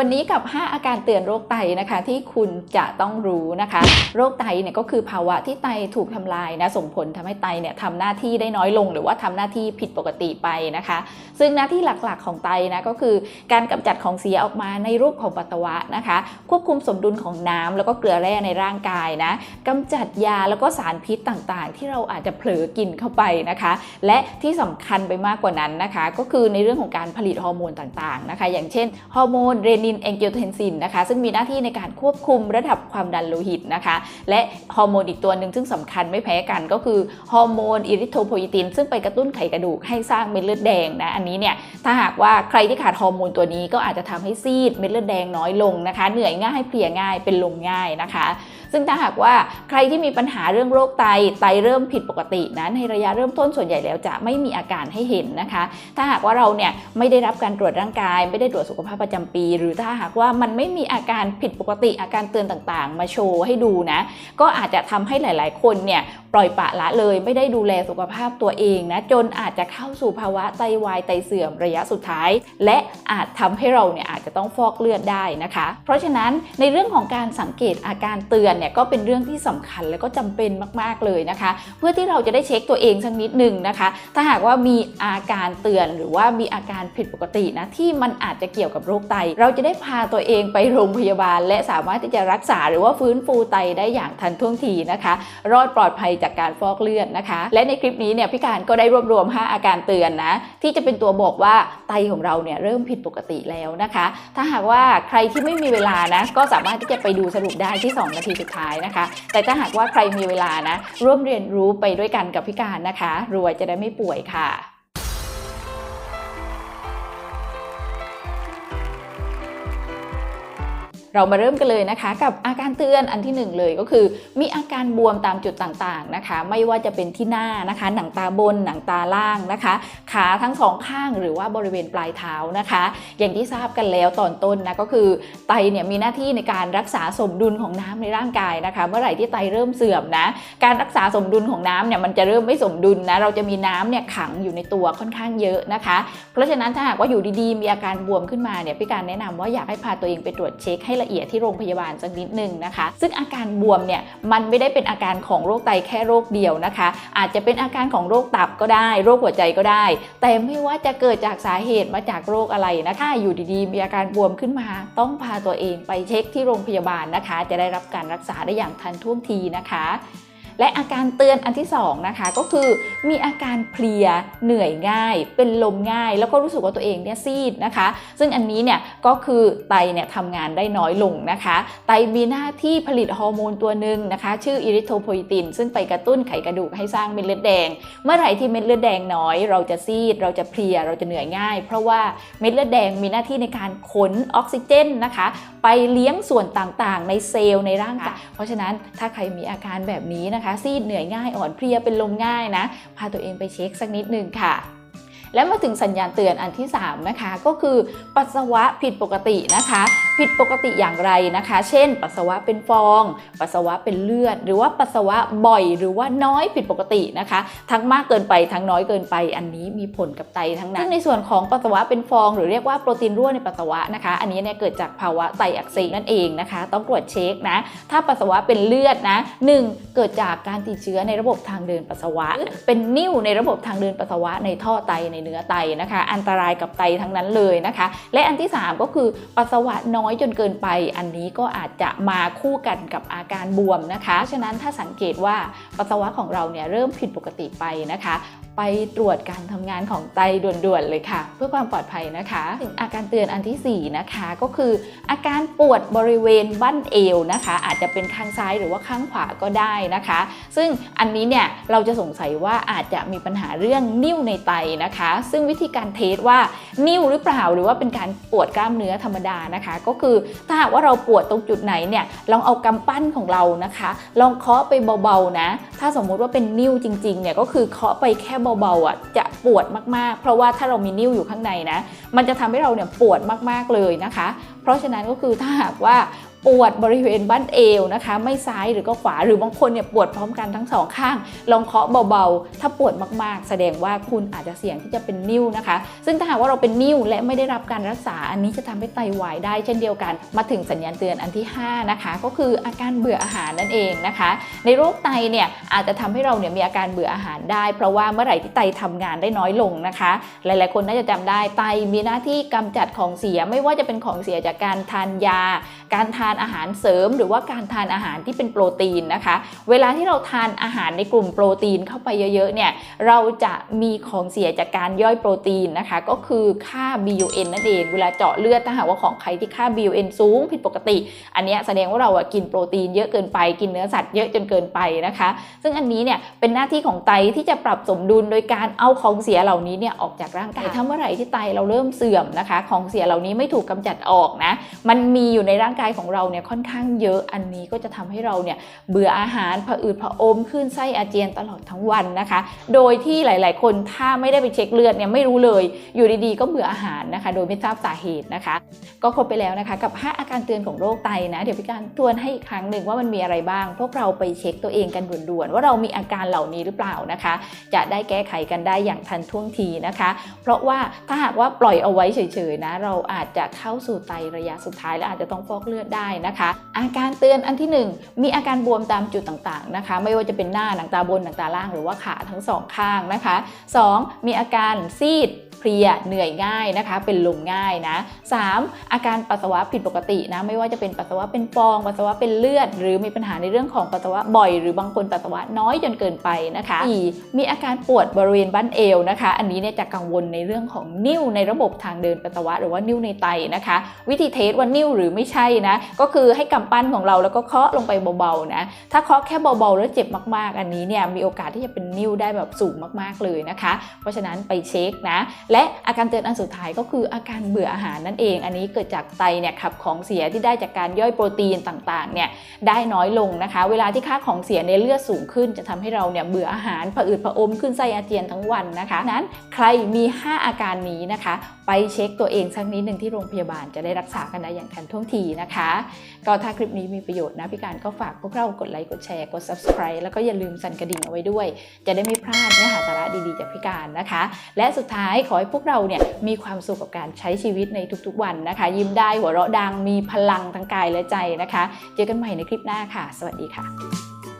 วันนี้กับ 5 อาการเตือนโรคไตนะคะที่คุณจะต้องรู้นะคะ โรคไตเนี่ยก็คือภาวะที่ไตถูกทำลายนะส่งผลทำให้ไตเนี่ยทำหน้าที่ได้น้อยลง หรือว่าทำหน้าที่ผิดปกติไปนะคะ ซึ่งหน้าที่หลักๆของไตนะก็คือการกำจัดของเสียออกมาในรูปของปัสสาวะนะคะ ควบคุมสมดุลของน้ำแล้วก็เกลือแร่ในร่างกายนะกำจัดยาแล้วก็สารพิษต่างๆ ที่เราอาจจะเผลอกินเข้าไปนะคะ และที่สำคัญไปมากกว่านั้นนะคะ ก็คือในเรื่องของการผลิตฮอร์โมนต่างๆนะคะ อย่างเช่นฮอร์โมนเรนินเองกิโอเทนซินนะคะซึ่งมีหน้าที่ในการควบคุมระดับความดันโลหิตนะคะและฮอร์โมนอีกตัวหนึ่งซึ่งสำคัญไม่แพ้กันก็คือฮอร์โมนอิริโทโพยติน ซึ่งไปกระตุ้นไขกระดูกให้สร้างเม็ดเลือดแดงนะอันนี้เนี่ยถ้าหากว่าใครที่ขาดฮอร์โมนตัวนี้ก็อาจจะทำให้ซีดเม็ดเลือดแดงน้อยลงนะคะ เหนื่อยง่ายเพลียง่ายเป็นลมง่ายนะคะ ซึ่งถ้าหากว่าใครที่มีปัญหาเรื่องโรคไตไตเริ่มผิดปกตินะในระยะเริ่มต้นส่วนใหญ่แล้วจะไม่มีอาการให้เห็นนะคะ ถ้าหากว่าเราเนี่ยไม่ได้รับการตรวจร่างกาย ไม่ได้ตรวจสุขภาพประจำปี หรือถ้าหากว่ามันไม่มีอาการผิดปกติอาการเตือนต่างๆ มาโชว์ให้ดูนะ ก็อาจจะทำให้หลาย ๆ คนเนี่ยปล่อยปะละเลยไม่ได้ดูแลสุขภาพตัวเองนะ จนอาจจะเข้าสู่ภาวะไตวายไตเสื่อมระยะสุดท้าย และอาจทำให้เราเนี่ยอาจจะต้องฟอกเลือดได้นะคะ เพราะฉะนั้นในเรื่องของการสังเกตอาการเตือนเนี่ยก็เป็นเรื่องที่สำคัญและก็จำเป็นมาก ๆเลยนะคะ เพื่อที่เราจะได้เช็คตัวเองสักนิดหนึ่งนะคะ ถ้าหากว่ามีอาการเตือนหรือว่ามีอาการผิดปกตินะที่มันอาจจะเกี่ยวกับโรคไตเราจะได้พาตัวเองไปโรงพยาบาล และสามารถที่จะรักษาหรือว่าฟื้นฟูไตได้อย่างทันท่วงทีนะคะ รอดปลอดภัยจากการฟอกเลือดนะคะ และในคลิปนี้เนี่ยพี่การก็ได้รวบรวม 5 อาการเตือนนะ ที่จะเป็นตัวบอกว่าไตของเราเนี่ยเริ่มผิดปกติแล้วนะคะ ถ้าหากว่าใครที่ไม่มีเวลานะก็สามารถที่จะไปดูสรุปได้ที่ 2 นาทีสุดท้ายนะคะ แต่ถ้าหากว่าใครมีเวลานะร่วมเรียนรู้ไปด้วยกันกับพี่การนะคะรวยจะได้ไม่ป่วยค่ะ เรามาเริ่มกันเลยนะคะ กับอาการเตือนอันที่หนึ่งเลยก็คือ มีอาการบวมตามจุดต่างๆนะคะ ไม่ว่าจะเป็นที่หน้านะคะ หนังตาบน หนังตาล่างนะคะ ขาทั้งสองข้างหรือว่าบริเวณปลายเท้านะคะ อย่างที่ทราบกันแล้วตอนต้นนะก็คือไตเนี่ยมีหน้าที่ในการรักษาสมดุลของน้ำในร่างกายนะคะ เมื่อไหร่ที่ไตเริ่มเสื่อมนะการรักษาสมดุลของน้ำเนี่ยมันจะเริ่มไม่สมดุลนะเราจะมีน้ำเนี่ยขังอยู่ในตัวค่อนข้างเยอะนะคะ เพราะฉะนั้นถ้าหากว่าอยู่ดีๆ มีอาการบวมขึ้นมาเนี่ยพี่การแนะนำว่าอยากให้พาตัวเองไปตรวจเช็คให้ละเอียดที่โรงพยาบาลสักนิดหนึ่งนะคะ ซึ่งอาการบวมเนี่ยมันไม่ได้เป็นอาการของโรคไตแค่โรคเดียวนะคะ อาจจะเป็นอาการของโรคตับก็ได้ โรคหัวใจก็ได้ แต่ไม่ว่าจะเกิดจากสาเหตุมาจากโรคอะไรนะถ้าอยู่ดีๆ มีอาการบวมขึ้นมา ต้องพาตัวเองไปเช็คที่โรงพยาบาลนะคะ จะได้รับการรักษาได้อย่างทันท่วงทีนะคะ และอาการเตือนอันที่2นะคะก็คือมีอาการเพลียเหนื่อยง่าย เป็นลมง่าย แล้วก็รู้สึกว่าตัวเองเนี่ยซีดนะคะ ซึ่งอันนี้เนี่ยก็คือไตเนี่ยทำงานได้น้อยลงนะคะ ไตมีหน้าที่ผลิตฮอร์โมนตัวหนึ่งนะคะ ชื่ออิริโทโพยติน ซึ่งไปกระตุ้นไขกระดูกให้สร้างเม็ดเลือดแดง เมื่อไหร่ที่เม็ดเลือดแดงน้อย เราจะซีด เราจะเพลีย เราจะเหนื่อยง่าย เพราะว่าเม็ดเลือดแดงมีหน้าที่ในการขนออกซิเจนนะคะ ไปเลี้ยงส่วนต่างๆ ในเซลล์ในร่างกาย เพราะฉะนั้นถ้าใครมีอาการแบบนี้นะคะซีดเหนื่อยง่ายอ่อนเพลียเป็นลมง่ายนะ พาตัวเองไปเช็คสักนิดหนึ่งค่ะและมาถึงสัญญาณเตือนอันที่ 3 นะคะ ก็คือปัสสาวะผิดปกตินะคะ ผิดปกติอย่างไรนะคะ เช่น ปัสสาวะเป็นฟอง ปัสสาวะเป็นเลือด หรือว่าปัสสาวะบ่อยหรือว่าน้อยผิดปกตินะคะ ทั้งมากเกินไปทั้งน้อยเกินไป อันนี้มีผลกับไตทั้งนั้นซึ่งในส่วนของปัสสาวะเป็นฟอง หรือเรียกว่าโปรตีนรั่วในปัสสาวะนะคะ อันนี้เนี่ยเกิดจากภาวะไตอักเสบนั่นเองนะคะ ต้องตรวจเช็คนะ ถ้าปัสสาวะเป็นเลือดนะหนึ่งเกิดจากการติดเชื้อในระบบทางเดินปัสสาวะ เป็นนิ่วในระบบทางเดินปัสสาวะในท่อไตในเนื้อไตนะคะ อันตรายกับไตทั้งนั้นเลยนะคะ และอันที่ 3 ก็คือปัสสาวะน้อยอยจนเกินไป อันนี้ก็อาจจะมาคู่กันกับอาการบวมนะคะ ฉะนั้นถ้าสังเกตว่าปัสสาวะของเราเนี่ยเริ่มผิดปกติไปนะคะ ไปตรวจการทำงานของไตด่วนๆเลยค่ะ เพื่อความปลอดภัยนะคะถึงอาการเตือนอันทีสี่ 4 นะคะ ก็คืออาการปวดบริเวณบั้นเอวนะคะ อาจจะเป็นข้างซ้ายหรือว่าข้างขวาก็ได้นะคะ ซึ่งอันนี้เนี่ยเราจะสงสัยว่าอาจจะมีปัญหาเรื่องนิ่วในไตนะคะ ซึ่งวิธีการเทสว่านิ่วหรือเปล่าหรือว่าเป็นการปวดกล้ามเนื้อธรรมดานะคะ ก็คือถ้าหากว่าเราปวดตรงจุดไหนเนี่ยลองเอากำปั้นของเรานะคะ ลองเคาะไปเบาๆนะ ถ้าสมมุติว่าเป็นนิ่วจริงๆเนี่ยก็คือเคาะไปแค่เบาๆอะจะปวดมากๆ เพราะว่าถ้าเรามีนิ้วอยู่ข้างในนะ มันจะทำให้เราเนี่ยปวดมากๆเลยนะคะ เพราะฉะนั้นก็คือถ้าหากว่า ปวดบริเวณบั้นเอวนะคะ ไม่ซ้ายหรือก็ขวาหรือบางคนเนี่ยปวดพร้อมกันทั้งสองข้าง ลองเคาะเบาๆ ถ้าปวดมากๆ แสดงว่าคุณอาจจะเสี่ยงที่จะเป็นนิ่วนะคะ ซึ่งถ้าหากว่าเราเป็นนิ่วและไม่ได้รับการรักษาอันนี้จะทำให้ไตวายได้เช่นเดียวกัน มาถึงสัญญาณเตือนอันที่ 5 นะคะ ก็คืออาการเบื่ออาหารนั่นเองนะคะ ในโรคไตเนี่ยอาจจะทำให้เราเนี่ยมีอาการเบื่ออาหารได้ เพราะว่าเมื่อไหร่ที่ไตทำงานได้น้อยลงนะคะ หลายๆ คนน่าจะจำได้ไตมีหน้าที่กำจัดของเสียไม่ว่าจะเป็นของเสียจากการทานยาการทานอาหารเสริม หรือว่าการทานอาหารที่เป็นโปรตีนนะคะ เวลาที่เราทานอาหารในกลุ่มโปรตีนเข้าไปเยอะๆเนี่ยเราจะมีของเสียจากการย่อยโปรตีนนะคะ ก็คือค่า BUN นั่นเองเวลาเจาะเลือดถ้าหากว่าของใครที่ค่า BUN สูงผิดปกติ อันเนี้ยแสดงว่าเราอะกินโปรตีนเยอะเกินไปกินเนื้อสัตว์เยอะจนเกินไปนะคะ ซึ่งอันนี้เนี่ยเป็นหน้าที่ของไตที่จะปรับสมดุลโดยการเอาของเสียเหล่านี้เนี่ยออกจากร่างกายถ้าเมื่อไหร่ที่ไตเราเริ่มเสื่อมนะคะ ของเสียเหล่านี้ไม่ถูกกำจัดออกนะ มันมีอยู่ในร่างกายของเราเนี่ยค่อนข้างเยอะอันนี้ก็จะทำให้เราเนี่ยเบื่ออาหารผะอืดผะอมขึ้นไส้อาเจียนตลอดทั้งวันนะคะ โดยที่หลาย ๆ คนถ้าไม่ได้ไปเช็คเลือดเนี่ยไม่รู้เลย อยู่ดีๆ ก็เบื่ออาหารนะคะ โดยไม่ทราบสาเหตุนะคะ ก็ครบไปแล้วนะคะกับ 5 อาการเตือนของโรคไตนะ เดี๋ยวพี่การทวนให้อีกครั้งหนึ่งว่ามันมีอะไรบ้าง พวกเราไปเช็คตัวเองกันด่วนๆว่าเรามีอาการเหล่านี้หรือเปล่านะคะ จะได้แก้ไขกันได้อย่างทันท่วงทีนะคะ เพราะว่าถ้าหากว่าปล่อยเอาไว้เฉยๆนะ เราอาจจะเข้าสู่ไตระยะสุดท้ายและอาจจะต้องฟอกเลือดได้นะคะ อาการเตือนอันที่หนึ่งมีอาการบวมตามจุดต่างๆนะคะ ไม่ว่าจะเป็นหน้าหนังตาบนหนังตาล่างหรือว่าขาทั้งสองข้างนะคะ 2. มีอาการซีด ลียเหนื่อยง่ายนะคะ เป็นลมง่ายนะ 3. อาการปัสสาวะผิดปกตินะ ไม่ว่าจะเป็นปัสสาวะเป็นฟองปัสสาวะเป็นเลือด หรือมีปัญหาในเรื่องของปัสสาวะบ่อย หรือบางคนปัสสาวะน้อยจนเกินไปนะคะ 4. มีอาการปวดบริเวณบั้นเอวนะคะ อันนี้เนี่ยจะกังวลในเรื่องของนิ่วในระบบทางเดินปัสสาวะ หรือว่านิ่วในไตนะคะ วิธีเทสว่านิ่วหรือไม่ใช่นะ ก็คือให้กำปั้นของเราแล้วก็เคาะลงไปเบาๆนะ ถ้าเคาะแค่เบาๆแล้วเจ็บมากๆ อันนี้เนี่ยมีโอกาสที่จะเป็นนิ่วได้แบบสูงมากๆเลยนะคะ เพราะฉะนั้นไปเช็คนะและและอาการเตือนอันสุดท้ายก็คืออาการเบื่ออาหารนั่นเอง อันนี้เกิดจากไตเนี่ยขับของเสียที่ได้จากการย่อยโปรตีนต่างๆเนี่ยได้น้อยลงนะคะ เวลาที่ค่าของเสียในเลือดสูงขึ้น จะทำให้เราเนี่ยเบื่ออาหารผะอืดผะอมขึ้นไส้อาเจียนทั้งวันนะคะ นั้นใครมี 5 อาการนี้นะคะ ไปเช็คตัวเองสักนิดหนึ่งที่โรงพยาบาลจะได้รักษากันได้อย่างทันท่วงทีนะคะ ก็ถ้าคลิปนี้มีประโยชน์นะพี่การก็ฝากพวกเรากดไลค์กดแชร์กด subscribe แล้วก็อย่าลืมสั่นกระดิ่งเอาไว้ด้วย จะได้ไม่พลาดเนื้อหาสาระดีๆจากพี่การนะคะ และสุดท้ายขอให้พวกเราเนี่ยมีความสุขกับการใช้ชีวิตในทุกๆวันนะคะ ยิ้มได้หัวเราะดังมีพลังทั้งกายและใจนะคะ เจอกันใหม่ในคลิปหน้าค่ะ สวัสดีค่ะ